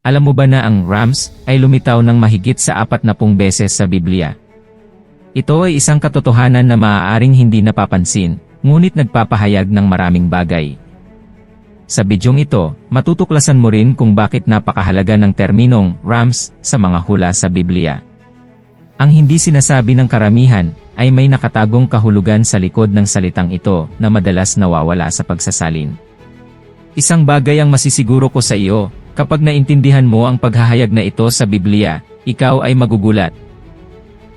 Alam mo ba na ang Rams ay lumitaw ng mahigit sa apat na pung beses sa Biblia? Ito ay isang katotohanan na maaaring hindi napapansin, ngunit nagpapahayag ng maraming bagay. Sa bidyong ito, matutuklasan mo rin kung bakit napakahalaga ng terminong Rams sa mga hula sa Biblia. Ang hindi sinasabi ng karamihan ay may nakatagong kahulugan sa likod ng salitang ito na madalas nawawala sa pagsasalin. Isang bagay ang masisiguro ko sa iyo, kapag naintindihan mo ang paghahayag na ito sa Biblia, ikaw ay magugulat.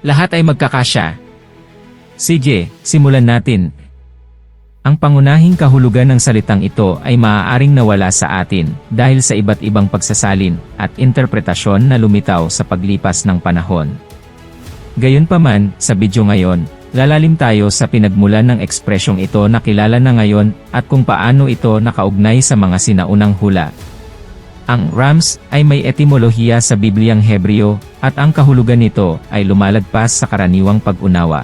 Lahat ay magkakasya. Sige, simulan natin. Ang pangunahing kahulugan ng salitang ito ay maaaring nawala sa atin dahil sa iba't ibang pagsasalin at interpretasyon na lumitaw sa paglipas ng panahon. Gayunpaman, sa video ngayon, lalalim tayo sa pinagmulan ng ekspresyong ito na kilala na ngayon at kung paano ito nakaugnay sa mga sinaunang hula. Ang rams ay may etimolohiya sa Bibliang Hebreo at ang kahulugan nito ay lumalagpas sa karaniwang pag-unawa.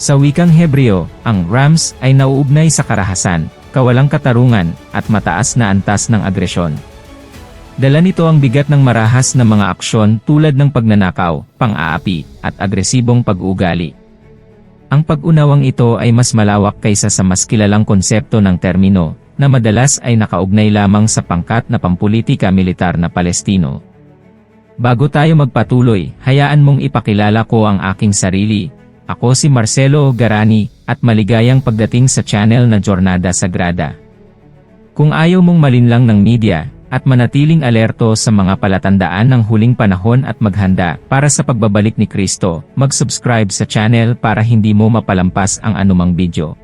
Sa wikang Hebreo, ang rams ay nauugnay sa karahasan, kawalang katarungan, at mataas na antas ng agresyon. Dala nito ang bigat ng marahas na mga aksyon tulad ng pagnanakaw, pang-aapi, at agresibong pag-uugali. Ang pag-unawang ito ay mas malawak kaysa sa mas kilalang konsepto ng termino, na madalas ay nakaugnay lamang sa pangkat na pampulitika militar na Palestino. Bago tayo magpatuloy, hayaan mong ipakilala ko ang aking sarili. Ako si Marcelo Garani, at maligayang pagdating sa channel na Jornada Sagrada. Kung ayaw mong malinlang ng media, at manatiling alerto sa mga palatandaan ng huling panahon at maghanda para sa pagbabalik ni Kristo, mag-subscribe sa channel para hindi mo mapalampas ang anumang video.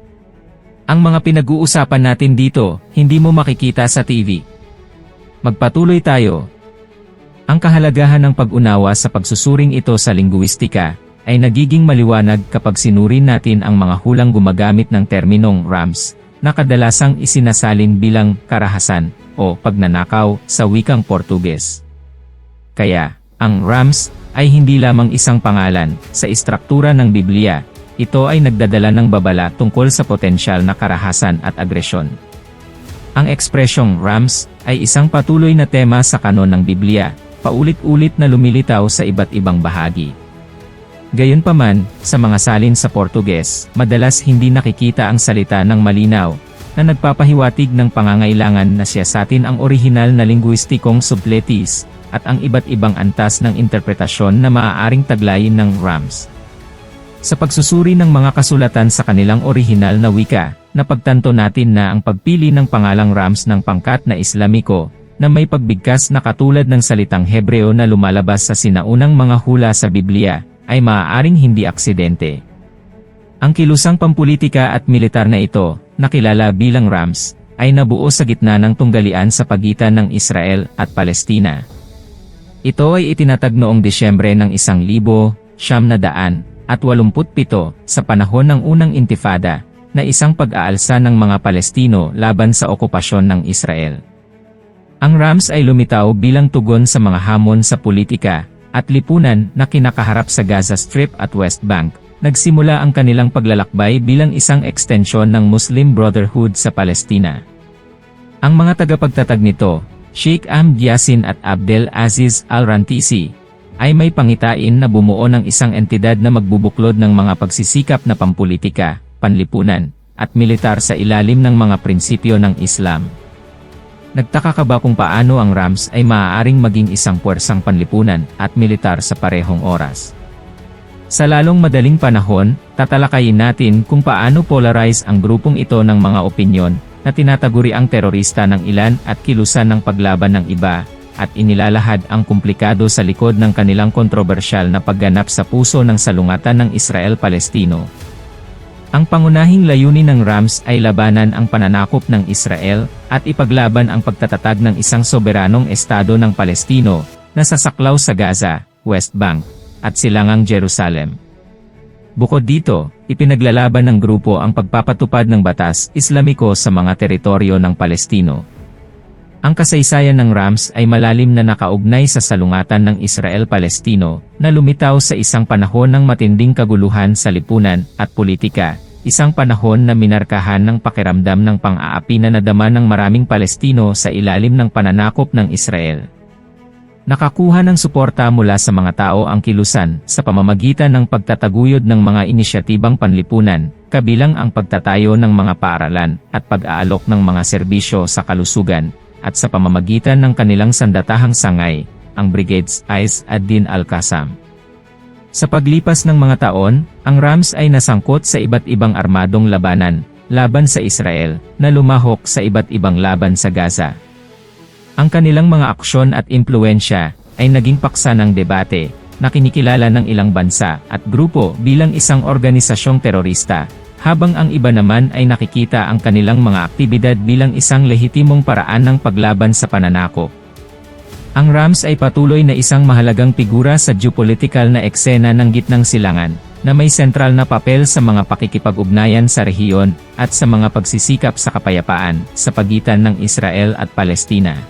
Ang mga pinag-uusapan natin dito, hindi mo makikita sa TV. Magpatuloy tayo. Ang kahalagahan ng pag-unawa sa pagsusuring ito sa lingguistika, ay nagiging maliwanag kapag sinurin natin ang mga hulang gumagamit ng terminong rams, na kadalasang isinasalin bilang karahasan o pagnanakaw sa wikang Portuges. Kaya, ang rams ay hindi lamang isang pangalan sa istruktura ng Biblia, ito ay nagdadala ng babala tungkol sa potensyal na karahasan at agresyon. Ang ekspresyong rams ay isang patuloy na tema sa kanon ng Biblia, paulit-ulit na lumilitaw sa iba't ibang bahagi. Gayunpaman, sa mga salin sa Portuges, madalas hindi nakikita ang salita ng malinaw, na nagpapahiwatig ng pangangailangan na siyasatin ang orihinal na lingguistikong subtleties, at ang iba't ibang antas ng interpretasyon na maaaring taglayin ng rams. Sa pagsusuri ng mga kasulatan sa kanilang orihinal na wika, napagtanto natin na ang pagpili ng pangalang rams ng pangkat na Islamiko, na may pagbigkas na katulad ng salitang Hebreo na lumalabas sa sinaunang mga hula sa Biblia, ay maaaring hindi aksidente. Ang kilusang pampulitika at militar na ito, nakilala bilang Rams, ay nabuo sa gitna ng tunggalian sa pagitan ng Israel at Palestina. Ito ay itinatag noong Disyembre ng 1,000, siyam na daan, at 87 sa panahon ng unang intifada, na isang pag-aalsa ng mga Palestino laban sa okupasyon ng Israel. Ang Rams ay lumitaw bilang tugon sa mga hamon sa politika, at lipunan na kinakaharap sa Gaza Strip at West Bank, nagsimula ang kanilang paglalakbay bilang isang ekstensyon ng Muslim Brotherhood sa Palestina. Ang mga tagapagtatag nito, Sheikh Ahmed Yassin at Abdel Aziz Al-Rantisi, ay may pangitain na bumuo ng isang entidad na magbubuklod ng mga pagsisikap na pampulitika, panlipunan, at militar sa ilalim ng mga prinsipyo ng Islam. Nagtaka ka ba kung paano ang Rams ay maaaring maging isang puwersang panlipunan at militar sa parehong oras? Sa lalong madaling panahon, tatalakayin natin kung paano polarize ang grupong ito ng mga opinyon na tinataguri ang terorista ng ilan at kilusan ng paglaban ng iba, at inilalahad ang komplikado sa likod ng kanilang kontrobersyal na pagganap sa puso ng salungatan ng Israel-Palestino. Ang pangunahing layunin ng Rams ay labanan ang pananakop ng Israel, at ipaglaban ang pagtatatag ng isang soberanong estado ng Palestino, na sasaklaw sa Gaza, West Bank, at silangang Jerusalem. Bukod dito, ipinaglalaban ng grupo ang pagpapatupad ng batas Islamiko sa mga teritoryo ng Palestino. Ang kasaysayan ng Rams ay malalim na nakaugnay sa salungatan ng Israel-Palestino, na lumitaw sa isang panahon ng matinding kaguluhan sa lipunan at politika, isang panahon na minarkahan ng pakiramdam ng pang-aapi na nadama ng maraming Palestino sa ilalim ng pananakop ng Israel. Nakakuha ng suporta mula sa mga tao ang kilusan sa pamamagitan ng pagtataguyod ng mga inisyatibang panlipunan, kabilang ang pagtatayo ng mga paaralan at pag-aalok ng mga serbisyo sa kalusugan, at sa pamamagitan ng kanilang sandatahang sangay, ang Brigades Ais ad-Din al-Qassam. Sa paglipas ng mga taon, ang Rams ay nasangkot sa iba't ibang armadong labanan, laban sa Israel, na lumahok sa iba't ibang laban sa Gaza. Ang kanilang mga aksyon at impluensya ay naging paksa ng debate na kinikilala ng ilang bansa at grupo bilang isang organisasyong terorista, habang ang iba naman ay nakikita ang kanilang mga aktibidad bilang isang lehitimong paraan ng paglaban sa pananakop. Ang Rams ay patuloy na isang mahalagang figura sa geopolitical na eksena ng gitnang silangan, na may sentral na papel sa mga pakikipag-ugnayan sa rehiyon at sa mga pagsisikap sa kapayapaan sa pagitan ng Israel at Palestina.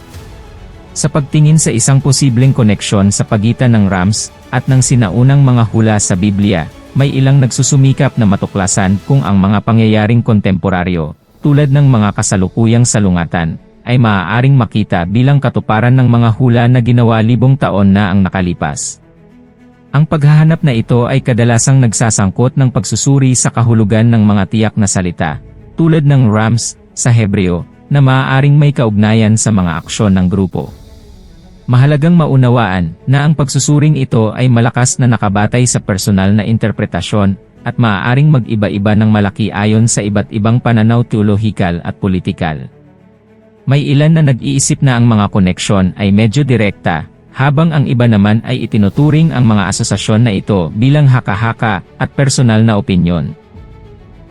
Sa pagtingin sa isang posibleng koneksyon sa pagitan ng Rams at ng sinaunang mga hula sa Biblia, may ilang nagsusumikap na matuklasan kung ang mga pangyayaring kontemporaryo, tulad ng mga kasalukuyang salungatan, ay maaaring makita bilang katuparan ng mga hula na ginawa libong taon na ang nakalipas. Ang paghahanap na ito ay kadalasang nagsasangkot ng pagsusuri sa kahulugan ng mga tiyak na salita, tulad ng Rams, sa Hebreo, na maaaring may kaugnayan sa mga aksyon ng grupo. Mahalagang maunawaan na ang pagsusuring ito ay malakas na nakabatay sa personal na interpretasyon at maaaring mag-iba-iba ng malaki ayon sa iba't ibang pananaw teolohikal at politikal. May ilan na nag-iisip na ang mga koneksyon ay medyo direkta, habang ang iba naman ay itinuturing ang mga asosasyon na ito bilang haka-haka at personal na opinyon.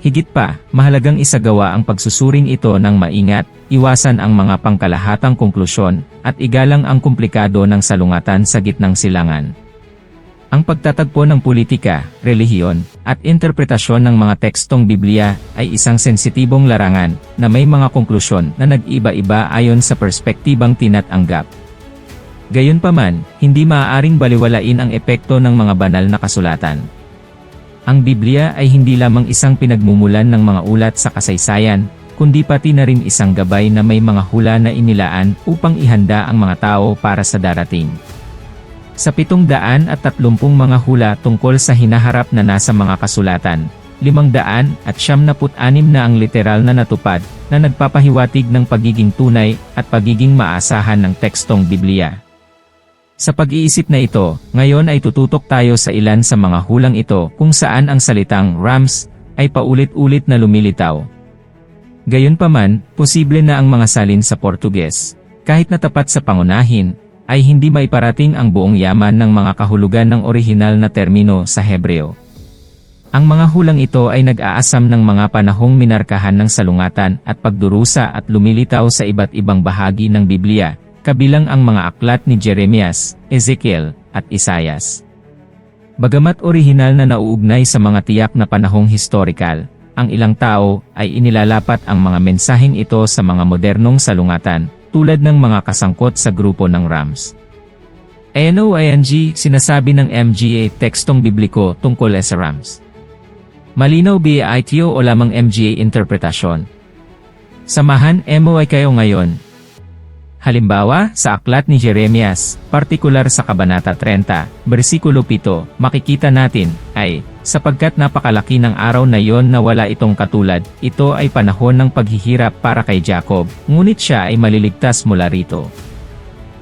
Higit pa, mahalagang isagawa ang pagsusuring ito ng maingat, iwasan ang mga pangkalahatang konklusyon, at igalang ang komplikado ng salungatan sa gitnang silangan. Ang pagtatagpo ng politika, relihiyon, at interpretasyon ng mga tekstong Biblia ay isang sensitibong larangan na may mga konklusyon na nag-iba-iba ayon sa perspektibang tinatanggap. Gayunpaman, hindi maaaring baliwalain ang epekto ng mga banal na kasulatan. Ang Biblia ay hindi lamang isang pinagmumulan ng mga ulat sa kasaysayan, kundi pati na rin isang gabay na may mga hula na inilaan upang ihanda ang mga tao para sa darating. Sa pitong daan at tatlumpung mga hula tungkol sa hinaharap na nasa mga kasulatan, limang daan at siyam na put-anim na ang literal na natupad na nagpapahiwatig ng pagiging tunay at pagiging maasahan ng tekstong Biblia. Sa pag-iisip na ito, ngayon ay tututok tayo sa ilan sa mga hulang ito kung saan ang salitang Rams ay paulit-ulit na lumilitaw. Gayunpaman, posible na ang mga salin sa Portuges, kahit na tapat sa pangunahin, ay hindi maiparating ang buong yaman ng mga kahulugan ng orihinal na termino sa Hebreo. Ang mga hulang ito ay nag-aasam ng mga panahong minarkahan ng salungatan at pagdurusa at lumilitaw sa iba't ibang bahagi ng Biblia, kabilang ang mga aklat ni Jeremias, Ezekiel, at Isayas. Bagamat orihinal na nauugnay sa mga tiyak na panahong historikal, ang ilang tao ay inilalapat ang mga mensaheng ito sa mga modernong salungatan, tulad ng mga kasangkot sa grupo ng Rams. NOING sinasabi ng MGA tekstong bibliko tungkol sa Rams. Malinaw ba ito o lamang MGA interpretasyon? Samahan MOI kayo ngayon, Halimbawa, sa aklat ni Jeremias, partikular sa Kabanata 30, versikulo 7, makikita natin, ay, sapagkat napakalaki ng araw na yon na wala itong katulad, ito ay panahon ng paghihirap para kay Jacob, ngunit siya ay maliligtas mula rito.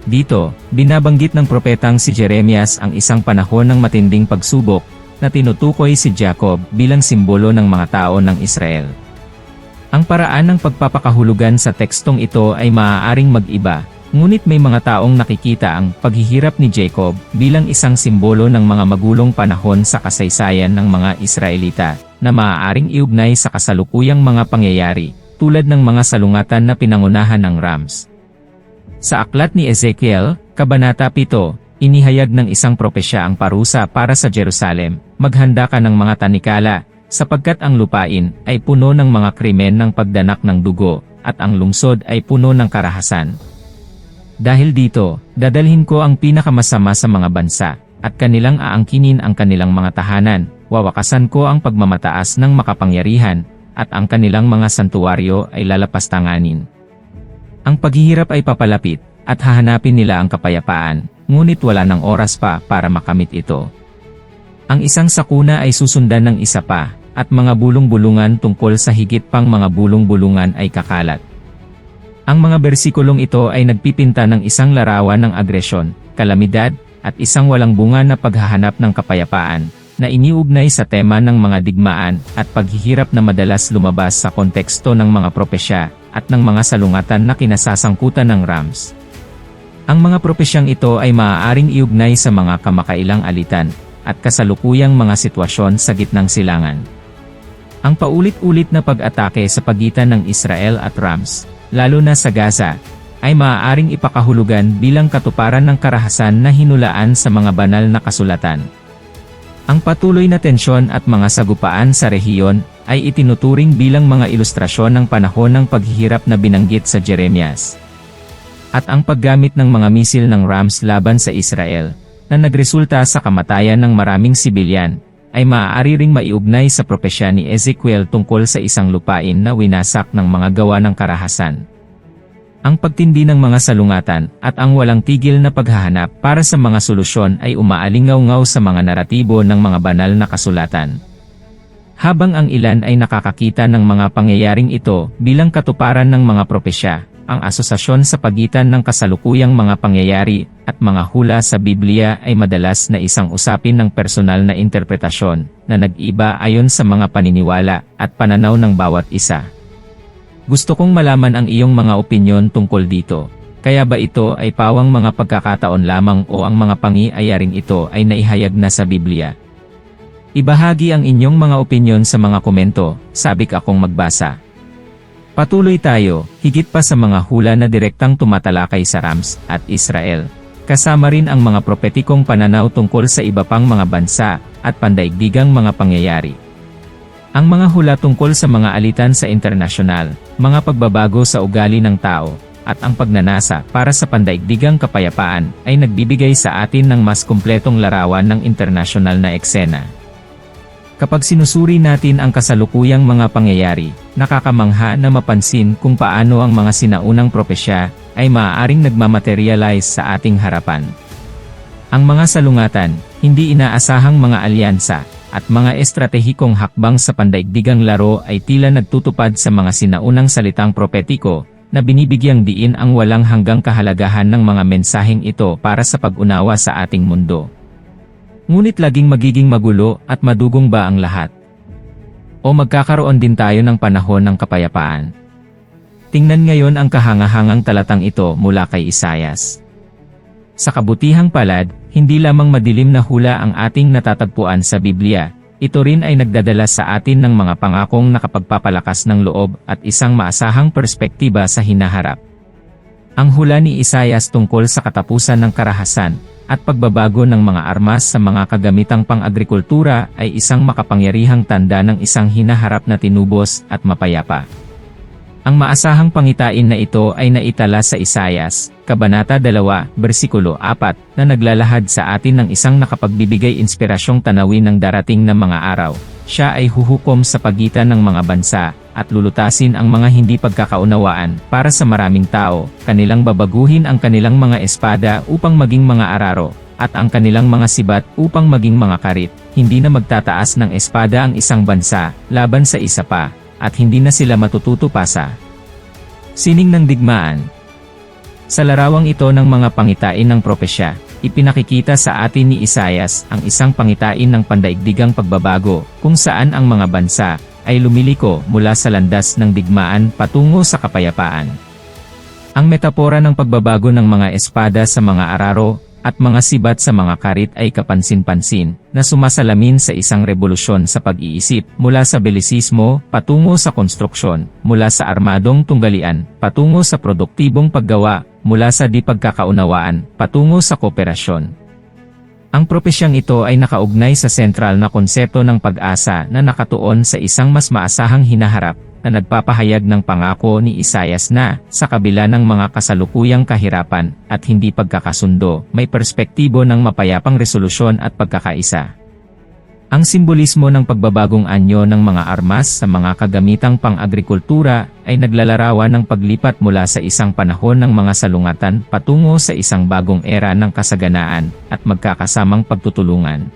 Dito, binabanggit ng propetang si Jeremias ang isang panahon ng matinding pagsubok, na tinutukoy si Jacob bilang simbolo ng mga tao ng Israel. Ang paraan ng pagpapakahulugan sa tekstong ito ay maaaring mag-iba, ngunit may mga taong nakikita ang paghihirap ni Jacob bilang isang simbolo ng mga magulong panahon sa kasaysayan ng mga Israelita, na maaaring iugnay sa kasalukuyang mga pangyayari, tulad ng mga salungatan na pinangunahan ng Rams. Sa aklat ni Ezekiel, Kabanata 7, inihayag ng isang propesya ang parusa para sa Jerusalem, maghanda ka ng mga tanikala, sapagkat ang lupain ay puno ng mga krimen ng pagdanak ng dugo, at ang lungsod ay puno ng karahasan. Dahil dito, dadalhin ko ang pinakamasama sa mga bansa, at kanilang aangkinin ang kanilang mga tahanan, wawakasan ko ang pagmamataas ng makapangyarihan, at ang kanilang mga santuwaryo ay lalapastanganin. Ang paghihirap ay papalapit, at hahanapin nila ang kapayapaan, ngunit wala ng oras pa para makamit ito. Ang isang sakuna ay susundan ng isa pa, at mga bulong-bulungan tungkol sa higit pang mga bulong-bulungan ay kakalat. Ang mga bersikulong ito ay nagpipinta ng isang larawan ng agresyon, kalamidad, at isang walang bunga na paghahanap ng kapayapaan, na iniugnay sa tema ng mga digmaan at paghihirap na madalas lumabas sa konteksto ng mga propesya at ng mga salungatan na kinasasangkutan ng Rams. Ang mga propesyang ito ay maaaring iugnay sa mga kamakailang alitan at kasalukuyang mga sitwasyon sa gitnang silangan. Ang paulit-ulit na pag-atake sa pagitan ng Israel at Rams, lalo na sa Gaza, ay maaaring ipakahulugan bilang katuparan ng karahasan na hinulaan sa mga banal na kasulatan. Ang patuloy na tensyon at mga sagupaan sa rehiyon ay itinuturing bilang mga ilustrasyon ng panahon ng paghihirap na binanggit sa Jeremias. At ang paggamit ng mga misil ng Rams laban sa Israel, na nagresulta sa kamatayan ng maraming sibilyan, ay maaari ring maiugnay sa propesya ni Ezekiel tungkol sa isang lupain na winasak ng mga gawa ng karahasan. Ang pagtindi ng mga salungatan at ang walang tigil na paghahanap para sa mga solusyon ay umaalingaw-ngaw sa mga naratibo ng mga banal na kasulatan. Habang ang ilan ay nakakakita ng mga pangyayaring ito bilang katuparan ng mga propesya, ang asosasyon sa pagitan ng kasalukuyang mga pangyayari at mga hula sa Biblia ay madalas na isang usapin ng personal na interpretasyon na nag-iba ayon sa mga paniniwala at pananaw ng bawat isa. Gusto kong malaman ang iyong mga opinyon tungkol dito. Kaya ba ito ay pawang mga pagkakataon lamang o ang mga pangiayaring ito ay naihayag na sa Biblia? Ibahagi ang inyong mga opinyon sa mga komento, sabik akong magbasa. Patuloy tayo, higit pa sa mga hula na direktang tumatalakay sa Rams at Israel. Kasama rin ang mga propetikong pananaw tungkol sa iba pang mga bansa at pandaigdigang mga pangyayari. Ang mga hula tungkol sa mga alitan sa internasyonal, mga pagbabago sa ugali ng tao, at ang pagnanasa para sa pandaigdigang kapayapaan ay nagbibigay sa atin ng mas kumpletong larawan ng internasyonal na eksena. Kapag sinusuri natin ang kasalukuyang mga pangyayari, nakakamangha na mapansin kung paano ang mga sinaunang propesya ay maaaring nagmamaterialize sa ating harapan. Ang mga salungatan, hindi inaasahang mga alyansa, at mga estratehikong hakbang sa pandaigdigang laro ay tila nagtutupad sa mga sinaunang salitang propetiko, na binibigyang diin ang walang hanggang kahalagahan ng mga mensaheng ito para sa pag-unawa sa ating mundo. Ngunit laging magiging magulo at madugong ba ang lahat? O magkakaroon din tayo ng panahon ng kapayapaan? Tingnan ngayon ang kahangahangang talatang ito mula kay Isayas. Sa kabutihang palad, hindi lamang madilim na hula ang ating natatagpuan sa Biblia, ito rin ay nagdadala sa atin ng mga pangakong nakapagpapalakas ng loob at isang maasahang perspektiba sa hinaharap. Ang hula ni Isayas tungkol sa katapusan ng karahasan at pagbabago ng mga armas sa mga kagamitang pang-agrikultura ay isang makapangyarihang tanda ng isang hinaharap na tinubos at mapayapa. Ang maasahang pangitain na ito ay naitala sa Isayas, Kabanata 2, versikulo 4, na naglalahad sa atin ng isang nakapagbibigay inspirasyong tanawin ng darating na mga araw. Siya ay huhukom sa pagitan ng mga bansa, at lulutasin ang mga hindi pagkakaunawaan para sa maraming tao, kanilang babaguhin ang kanilang mga espada upang maging mga araro, at ang kanilang mga sibat upang maging mga karit, hindi na magtataas ng espada ang isang bansa, laban sa isa pa, at hindi na sila matututo pa sa sining ng digmaan. Sa larawang ito ng mga pangitain ng propesya, ipinakikita sa atin ni Isayas ang isang pangitain ng pandaigdigang pagbabago, kung saan ang mga bansa ay lumiliko mula sa landas ng digmaan patungo sa kapayapaan. Ang metapora ng pagbabago ng mga espada sa mga araro at mga sibat sa mga karit ay kapansin-pansin, na sumasalamin sa isang revolusyon sa pag-iisip, mula sa belisismo, patungo sa konstruksyon, mula sa armadong tunggalian, patungo sa produktibong paggawa, mula sa di pagkakaunawaan, patungo sa kooperasyon. Ang propesyang ito ay nakaugnay sa sentral na konsepto ng pag-asa na nakatuon sa isang mas maasahang hinaharap, na nagpapahayag ng pangako ni Isayas na, sa kabila ng mga kasalukuyang kahirapan at hindi pagkakasundo, may perspektibo ng mapayapang resolusyon at pagkakaisa. Ang simbolismo ng pagbabagong anyo ng mga armas sa mga kagamitang pang-agrikultura ay naglalarawan ng paglipat mula sa isang panahon ng mga salungatan patungo sa isang bagong era ng kasaganaan at magkakasamang pagtutulungan.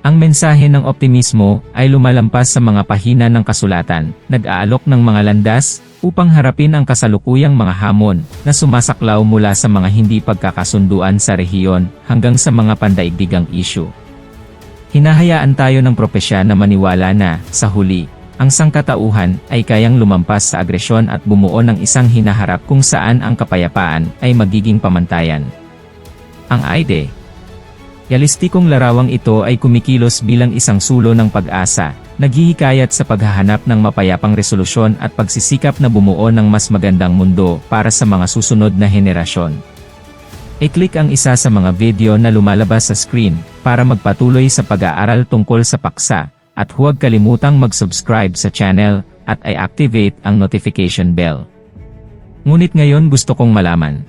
Ang mensahe ng optimismo ay lumalampas sa mga pahina ng kasulatan, nag-aalok ng mga landas upang harapin ang kasalukuyang mga hamon na sumasaklaw mula sa mga hindi pagkakasunduan sa rehiyon hanggang sa mga pandaigdigang issue. Hinahayaan tayo ng propesya na maniwala na, sa huli, ang sangkatauhan ay kayang lumampas sa agresyon at bumuo ng isang hinaharap kung saan ang kapayapaan ay magiging pamantayan. Ang AIDE Yalistikong larawang ito ay kumikilos bilang isang sulo ng pag-asa, naghihikayat sa paghahanap ng mapayapang resolusyon at pagsisikap na bumuo ng mas magandang mundo para sa mga susunod na henerasyon. I-click ang isa sa mga video na lumalabas sa screen para magpatuloy sa pag-aaral tungkol sa paksa at huwag kalimutang mag-subscribe sa channel at i-activate ang notification bell. Ngunit ngayon gusto kong malaman.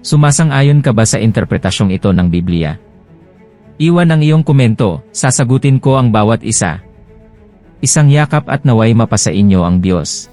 Sumasang-ayon ka ba sa interpretasyong ito ng Biblia? Iwan ang iyong komento, sasagutin ko ang bawat isa. Isang yakap at naway mapasa inyo ang Diyos.